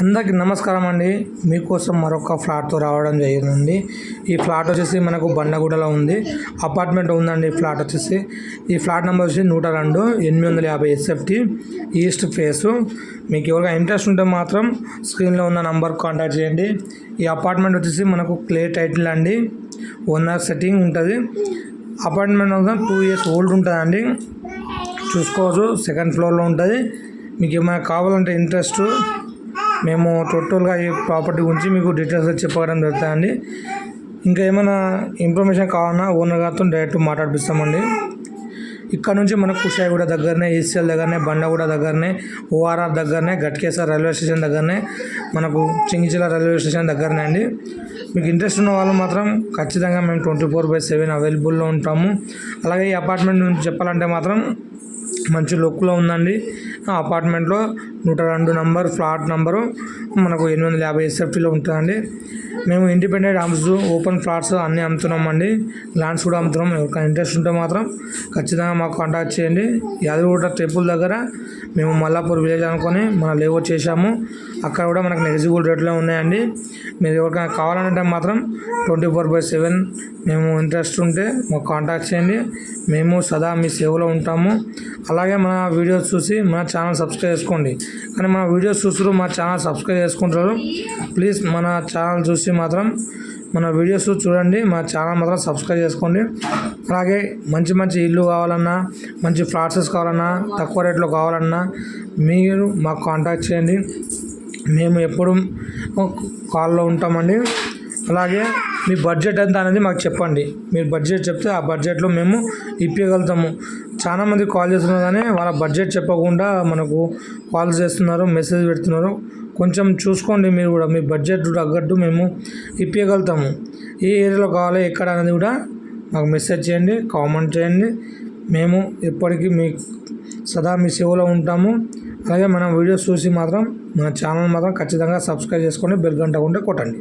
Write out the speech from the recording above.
అందరికి నమస్కారం అండి. మీకోసం మరొక ఫ్లాట్తో రావడం జరిగిందండి. ఈ ఫ్లాట్ వచ్చేసి మనకు బండగూడలో ఉంది. అపార్ట్మెంట్ ఉందండి ఫ్లాట్ వచ్చేసి. ఈ ఫ్లాట్ నెంబర్ వచ్చి నూట రెండు ఎనిమిది వందల యాభై ఎస్ఎఫ్టీ ఈస్ట్ ఫేసు. మీకు ఎవరికైనా ఇంట్రెస్ట్ ఉంటే మాత్రం స్క్రీన్లో ఉన్న నంబర్ కాంటాక్ట్ చేయండి. ఈ అపార్ట్మెంట్ వచ్చేసి మనకు క్లే టైటిల్ అండి. ఓనర్ సెట్టింగ్ ఉంటుంది. అపార్ట్మెంట్ అంతా టూ ఇయర్స్ ఓల్డ్ ఉంటుందండి. చూసుకోవచ్చు. సెకండ్ ఫ్లోర్లో ఉంటుంది. మీకు ఏమైనా కావాలంటే ఇంట్రెస్ట్ మేము టోటల్గా ఈ ప్రాపర్టీ గురించి మీకు డీటెయిల్స్ చెప్పడం జరుగుతుందండి. ఇంకా ఏమైనా ఇన్ఫర్మేషన్ కావాలన్నా ఓనర్ గారితో డైరెక్ట్ మాట్లాడిపిస్తామండి. ఇక్కడ నుంచి మనకు కుషాయిగూడ దగ్గరనే ఈసీఎల్ దగ్గరనే బండగూడ దగ్గరనే ఓఆర్ఆర్ దగ్గరనే గట్కేసర్ రైల్వే స్టేషన్ దగ్గరనే మనకు చింగిచిల రైల్వే స్టేషన్ దగ్గరనే అండి. మీకు ఇంట్రెస్ట్ ఉన్న వాళ్ళు మాత్రం ఖచ్చితంగా మేము ట్వంటీ ఫోర్ బై సెవెన్ అవైలబుల్లో ఉంటాము. అలాగే ఈ అపార్ట్మెంట్ నుంచి చెప్పాలంటే మాత్రం మంచి లుక్లో ఉందండి. ఆ అపార్ట్మెంట్లో నూట రెండు నంబర్ ఫ్లాట్ నంబరు మనకు ఎనిమిది వందల యాభై ఎస్ఎఫ్టీలో ఉంటుందండి. మేము ఇండిపెండెంట్ హౌస్ ఓపెన్ ఫ్లాట్స్ అన్నీ అమ్ముతున్నామండి. ల్యాండ్స్ కూడా అమ్ముతున్నాం. ఎవరికైనా ఇంట్రెస్ట్ ఉంటే మాత్రం ఖచ్చితంగా మాకు కాంటాక్ట్ చేయండి. యాదగిరిగుట్ట టెంపుల్ దగ్గర మేము మల్లాపూర్ విలేజ్ అనుకొని మన లేవో చేశాము. అక్కడ కూడా మనకు నెగిజిబుల్ రేట్లో ఉన్నాయండి. మీరు ఎవరికైనా కావాలంటే మాత్రం ట్వంటీ ఫోర్ బై సెవెన్ మేము ఇంట్రెస్ట్ ఉంటే మాకు కాంటాక్ట్ చేయండి. మేము సదా మీ సేవలో ఉంటాము. అలాగే మన వీడియోస్ చూసి మన ఛానల్ సబ్స్క్రైబ్ చేసుకోండి. కానీ మన వీడియోస్ చూస్తారు మా ఛానల్ సబ్స్క్రైబ్ చేసుకుంటారు. ప్లీజ్ మన ఛానల్ చూసి మాత్రం మన వీడియోస్ చూడండి మా ఛానల్ మాత్రం సబ్స్క్రైబ్ చేసుకోండి. అలాగే మంచి మంచి ఇల్లు కావాలన్నా మంచి ఫ్లాట్సెస్ కావాలన్నా తక్కువ రేట్లో కావాలన్నా మీరు మాకు కాంటాక్ట్ చేయండి. మేము ఎప్పుడు కాల్లో ఉంటామండి. అలాగే మీ బడ్జెట్ ఎంత అనేది మాకు చెప్పండి. మీరు బడ్జెట్ చెప్తే ఆ బడ్జెట్లో మేము ఇప్పగలుగుతాము చాలామంది కాల్ చేస్తున్నారు కానీ వాళ్ళ బడ్జెట్ చెప్పకుండా మనకు కాల్ చేస్తున్నారు మెసేజ్ పెడుతున్నారు. కొంచెం చూసుకోండి మీరు కూడా మీ బడ్జెట్ తగ్గట్టు మేము ఇప్పగలుగుతాము ఏ ఏరియాలో కావాలి ఎక్కడ అనేది కూడా మాకు మెసేజ్ చేయండి కామెంట్ చేయండి. మేము ఎప్పటికీ మీ సదా మీ సేవలో ఉంటాము. అలాగే మన వీడియోస్ చూసి మాత్రం మన ఛానల్ మాత్రం ఖచ్చితంగా సబ్స్క్రైబ్ చేసుకొని బెల్ గంట ఉంటే కొట్టండి.